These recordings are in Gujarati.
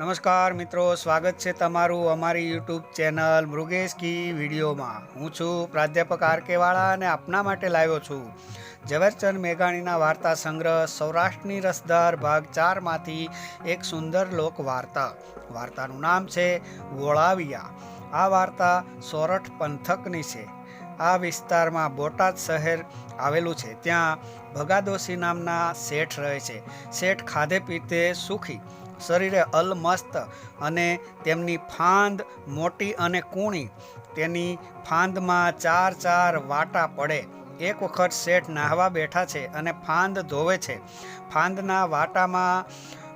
નમસ્કાર મિત્રો, સ્વાગત છે તમારું અમારી યુટ્યુબ ચેનલ મૃગેશ કી વિડીયોમાં. હું છું પ્રાધ્યાપક આર કે વાળા અને આપના માટે લાવ્યો છું. ઝવેરચંદ મેઘાણીના વાર્તા સંગ્રહ સૌરાષ્ટ્રની રસધાર ભાગ ચારમાંથી એક સુંદર લોક વાર્તા. વાર્તાનું નામ છે વોળાવિયા. આ વાર્તા સોરઠ પંથકની છે. આ વિસ્તારમાં બોટાદ શહેર આવેલું છે. ત્યાં ભગાદોશી નામના શેઠ રહે છે. શેઠ ખાધે પીતે સુખી. શરીરે અલમસ્ત અને તેમની ફાંદ મોટી અને કૂણી. તેની ફાંદમાં ચાર ચાર વાટા પડે. એક વખત શેઠ નાહવા બેઠા છે અને ફાંદ ધોવે છે. ફાંદના વાટામાં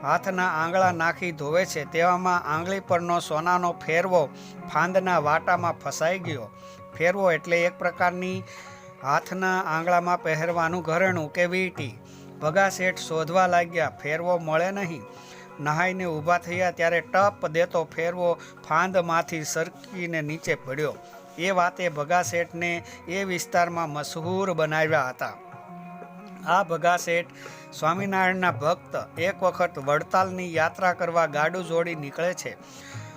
હાથના આંગળા નાખી ધોવે છે. તેવામાં આંગળી પરનો સોનાનો ફેરવો ફાંદના વાટામાં ફસાઈ ગયો. ફેરવો એટલે એક પ્રકારની હાથના આંગળામાં પહેરવાનું ઘરેણું કે વીટી. ભગા શેઠ શોધવા લાગ્યા, ફેરવો મળે નહીં. નહાઈને ઊભા થયા ત્યારે ટપ દેતો ફેરવો ફાંદમાંથી સરકીને નીચે પડ્યો. એ વાતે ભગા શેઠને એ વિસ્તારમાં મશહૂર બનાવ્યા હતા. આ ભગા શેઠ સ્વામિનારાયણના ભક્ત એક વખત વડતાલની યાત્રા કરવા ગાડું જોડી નીકળે છે.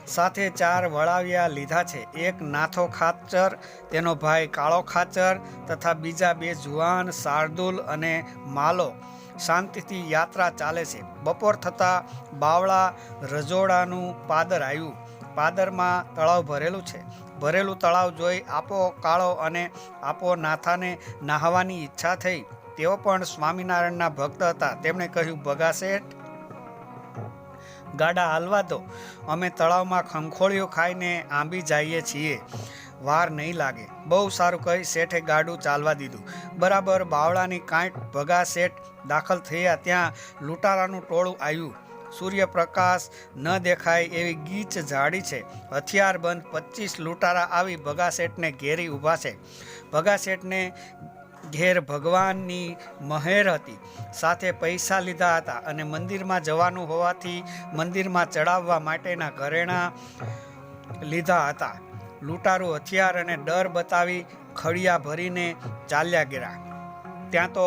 સાથે ચાર વળાવ્યા લીધા છે. એક નાથો ખાચર, તેનો ભાઈ કાળો ખાચર તથા બીજા બે જુવાન શાર્દુલ અને માલો. શાંતિથી યાત્રા ચાલે છે. બપોર થતાં બાવળા રજોડાનું પાદર આવ્યું. પાદરમાં તળાવ ભરેલું છે. ભરેલું તળાવ જોઈ આપો કાળો અને આપો નાથાને નાહવાની ઈચ્છા થઈ. તેઓ પણ સ્વામિનારાયણના ભક્ત હતા. તેમણે કહ્યું, ભગા શેઠ, ગાડા હાલવા દો. અમે તળાવમાં ખંખોળીઓ ખાઈને આંબી જઈએ છીએ. વાર નહીં લાગે. બહુ સારું કહી શેઠે ગાડું ચાલવા દીધું. બરાબર બાવળાની કાંઠ ભગા શેઠ દાખલ થયા ત્યાં લૂંટારાનું ટોળું આવ્યું સૂર્યપ્રકાશ ન દેખાય એવી ગીચ જાડી છે. હથિયારબંધ પચીસ લૂંટારા આવી ભગા શેઠને ઘેરી ઊભા છે. ભગા શેઠને ઘેર ભગવાનની મહેર હતી. સાથે પૈસા લીધા હતા અને મંદિરમાં જવાનું હોવાથી મંદિરમાં ચડાવવા માટેના ઘરેણાં લીધા હતા. લૂંટારું હથિયાર અને ડર બતાવી ખડિયા ભરીને ચાલ્યા ગયા ત્યાં તો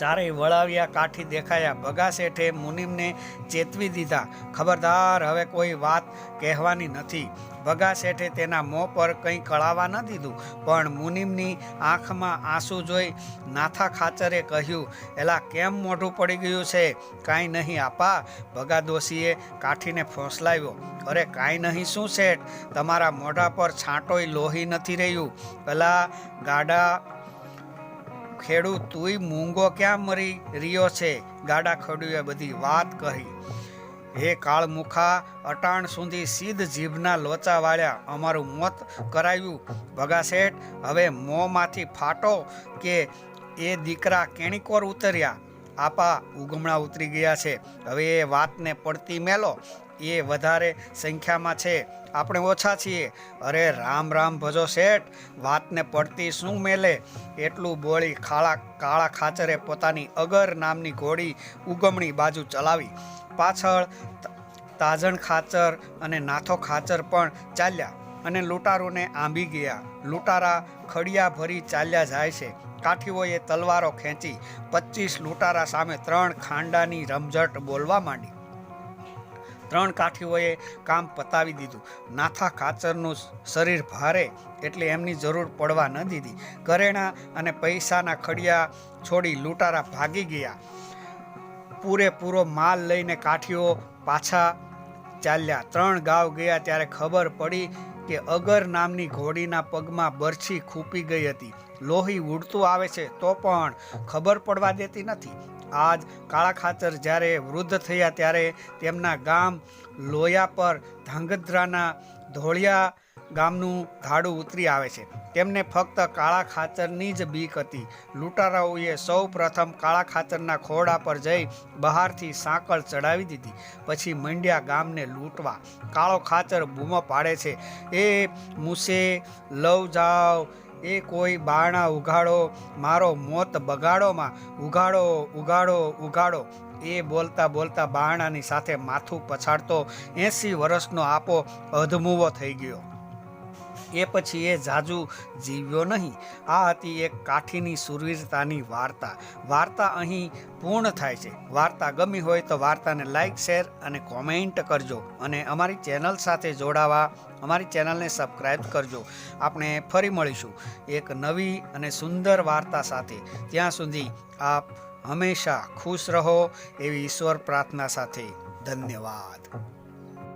ચારેય વળાવ્યા, કાઠી દેખાયા. ભગા શેઠે મુનિમને ચેતવી દીધા. ખબરદાર, હવે કોઈ વાત કહેવાની નથી. ભગા શેઠે તેના મોં પર કંઈ કળાવા ન દીધું, પણ મુનિમની આંખમાં આંસુ જોઈ નાથા ખાચરે કહ્યું, એલા, કેમ મોઢું પડી ગયું છે? કાંઈ નહીં આપા. ભગા દોશીએ કાઠીને ફોસલાવ્યો, અરે, કાંઈ નહીં, શું શેઠ? તમારા મોઢા પર છાંટોય લોહી નથી રહ્યું. પેલા ગાડા ખેડૂત તુંય મૂંગો ક્યાં મરી રહ્યો છે? ગાડા ખડુએ બધી વાત કહી. હે કાળમુખા, અટાણ સુધી સીધ જીભના લોચા વાળ્યા. અમારું મોત કરાવ્યું ભગા શેઠ હવે મોંમાંથી ફાટો કે એ દીકરા કેણીકોર ઉતર્યા? આપા ઉગમણા ઉતરી ગયા છે. હવે એ વાતને પડતી મેલો. એ વધારે સંખ્યામાં છે. આપણે ઓછા છીએ. અરે રામ રામ ભજો શેઠ, વાતને પડતી શું મેલે? એટલું બોળી ખાળા, કાળા ખાચરે પોતાની અગર નામની ઘોડી ઉગમણી બાજુ ચલાવી. પાછળ તાજણ ખાચર અને નાથો ખાચર પણ ચાલ્યા અને લૂંટારોને આંબી ગયા. લૂંટારા ખડિયા ભરી ચાલ્યા જાય છે. કાઠીઓએ તલવારો ખેંચી પચીસ લૂંટારા સામે ત્રણ ખાંડાની રમઝટ બોલવા માંડી. ત્રણ કાઠીઓએ કામ પતાવી દીધું. નાથા ખાચરનું શરીર ભારે એટલે એમની જરૂર પડવા ન દીધી. કરેણા અને પૈસાના ખડિયા છોડી લૂંટારા ભાગી ગયા. પૂરેપૂરો માલ લઈને કાઠીઓ પાછા ચાલ્યા. ત્રણ ગાવ ગયા ત્યારે ખબર પડી કે અગર નામની ઘોડીના પગમાં બરછી ખૂપી ગઈ હતી. લોહી ઉડતું આવે છે તો પણ ખબર પડવા દેતી નથી. આજ કાળા ખાચર જ્યારે વૃદ્ધ થયા ત્યારે તેમના ગામ લોયા પર ધાંગધ્રાના ધોળિયા ગામનું ધાડું ઉતરી આવે છે. તેમને ફક્ત કાળા ખાચરની જ બીક હતી. લૂંટારાઓએ સૌ પ્રથમ કાળા ખાચરના ખોડા પર જઈ બહારથી સાંકળ ચડાવી દીધી. પછી મંડ્યા ગામને લૂંટવા કાળો ખાચર બૂમો પાડે છે. એ મૂસે લવ જાઓ એ કોઈ બારણા ઉઘાડો, મારો મોત બગાડોમાં ઉઘાડો ઉઘાડો ઉઘાડો. એ બોલતા બોલતા બારણાની સાથે માથું પછાડતો એંસી વર્ષનો આપો અધમુવો થઈ ગયો. એ પછી એ જાજુ જીવ્યો નહીં. આ હતી એક કાઠીની સુરવીરતાની વાર્તા. વાર્તા અહીં પૂર્ણ થાય છે. વાર્તા ગમી હોય તો વાર્તાને લાઇક શેર અને કોમેન્ટ કરજો અને અમારી ચેનલ સાથે જોડાવા અમારી ચેનલને સબસ્ક્રાઈબ કરજો. આપણે ફરી મળીશું એક નવી અને સુંદર વાર્તા સાથે. ત્યાં સુધી આપ હંમેશા ખુશ રહો એવી ઈશ્વર પ્રાર્થના સાથે. ધન્યવાદ.